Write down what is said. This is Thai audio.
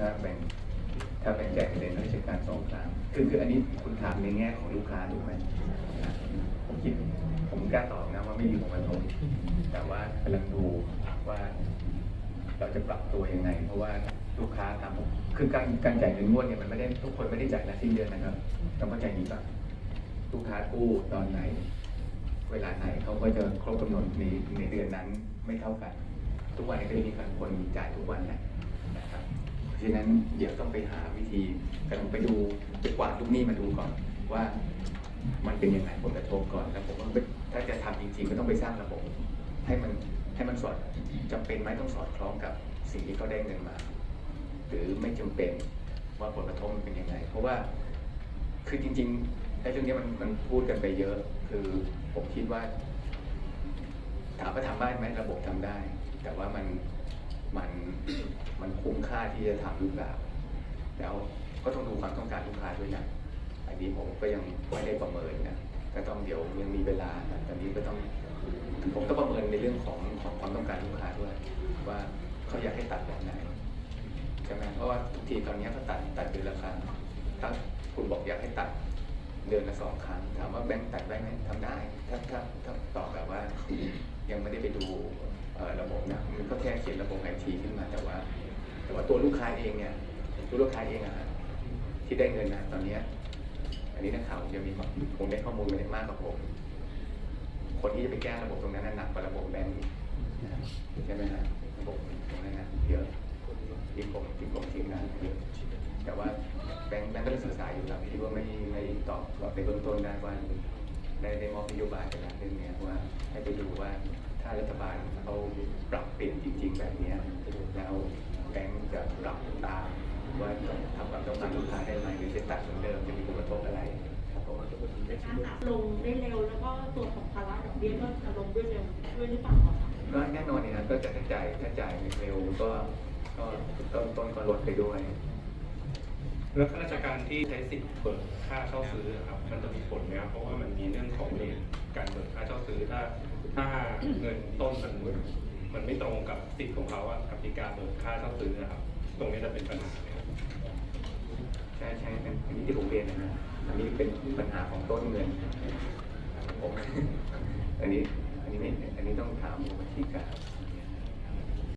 ถ้าแบ่งถ้าแบ่งแจกเป็นราชการสองครั้งคือคืออันนี้คุณถามในแง่ของลูกค้าถูกไหมผมคิดผมกล้าตอบนะว่าไม่มีผลกระทบแต่ว่ากำลังดูว่าเราจะปรับตัวยังไง เพราะว่าลูกค้าทำคือการการจ่ายเงินงวดเนี่ยมันไม่ได้ทุกคนไม่ได้จ่ายนะสิ้นเดือนนะครับต้องเข้าใจดีป่ะลูกค้ากู้ตอนไหน เวลาไหนเขาก็จะครบกำหนดในในเดือนนั้นไม่เท่ากัน ทุกวันนี้ก็จะมีการคนจ่ายทุกวันแหละนะครับ เพราะฉะนั้นเดี๋ยวต้องไปหาวิธีกำลังไปดูไปกวาดลูกหนี้มาดูก่อนว่ามันเป็นยังไงผลกระทบก่อนแล้วผมว่าถ้าจะทำจริงๆก็ต้องไปสร้างระบบ ให้มันให้มันสอดจำเป็นไหมต้องสอดคล้องกับสิ่งที่เขาได้เงินมา หรือไม่จำเป็นว่าผลกระทบมันเป็นยังไง เพราะว่าคือจริงๆไอ้เรื่องนี้มันมันพูดกันไปเยอะ คือผมคิดว่า ถามว่าทำได้ไหมระบบทำได้ แต่ว่ามัน มันมันคุ้มค่าที่จะทำหรือเปล่าแล้วก็ต้องดูความต้องการลูกค้าด้วยนะอันนี้ผมก็ยังไม่ได้ประเมินนะก็ต้องเดี๋ยวยังมีเวลานะตอนนี้ก็ต้องผมต้องประเมินในเรื่องของของความต้องการลูกค้าด้วย ว่าเขาอยากให้ตัดแบบไหนใช่ไหมเพราะว่าทุกทีตอนนี้เขาตัดตัดเดือนละครั้งถ้าคุณบอกอยากให้ตัดเดือนละสองครั้งถามว่าแบงค์ตัดได้ไหมทำได้ ถ้าถ้าถ้าตอบแบบว่ายังไม่ได้ไปดู แค่เขียนระบบไอทีขึ้นมาแต่ว่า แต่ว่าตัวลูกค้าเองเนี่ยตัวลูกค้าเองอะที่ได้เงินนะตอนเนี้ยอันนี้นักข่าวจะมีความคงได้ข้อมูลไม่ได้มากกว่าผมคนที่จะไปแก้ระบบตรงนั้นหนักกว่าระบบแบงก์ใช่ไหมฮะระบบตรงนั้นนะเยอะทีมผมทีมผมทีมงานเยอะแต่ว่าแบงก์แบงก์ก็ได้ศึกษาอยู่แล้วที่ว่าไม่ไม่ตอบตอบในเบื้องต้นได้ว่าได้ได้มอบนโยบายไปแล้วเรื่องเนี้ยว่าให้ไปดูว่า ถ้ารัฐบาลเขาปรับเปลี่ยนจริง ๆ แบบเนี้ยแล้วแบงก์จะปรับตามว่าจะทำความต้องการลูกค้าได้ไหมหรือจะตัดเหมือนเดิมจะมีผลกระทบอะไรครับผมลงได้เร็วแล้วก็ตัวของภาระดอกเบี้ยก็จะลงด้วยเร็วด้วยหรือเปล่าอะคะก็แน่นอนเนี่ยนะก็จะถ้าจ่ายถ้าจ่ายเร็วก็ก็ต้นต้นก็ลดไปด้วยแล้วข้าราชการที่ใช้สิทธิ์เบิกค่าเช่าซื้อครับมันจะมีผลไหมครับเพราะว่ามันมีเรื่องของเรทการเบิกค่าเช่าซื้อถ้า ถ้าเงินต้นมันมันไม่ตรงกับสิทธิ์ของเขาอะกับที่การเบิกค่าเช่าซื้อนะครับ ตรงนี้จะเป็นปัญหาไหมครับใช่ใช่เป็นอันนี้ที่ผมเรียนนะนะอันนี้เป็นปัญหาของต้นเงินผมอันนี้อันนี้ไม่อันนี้ต้องถามผู้บัญชีการ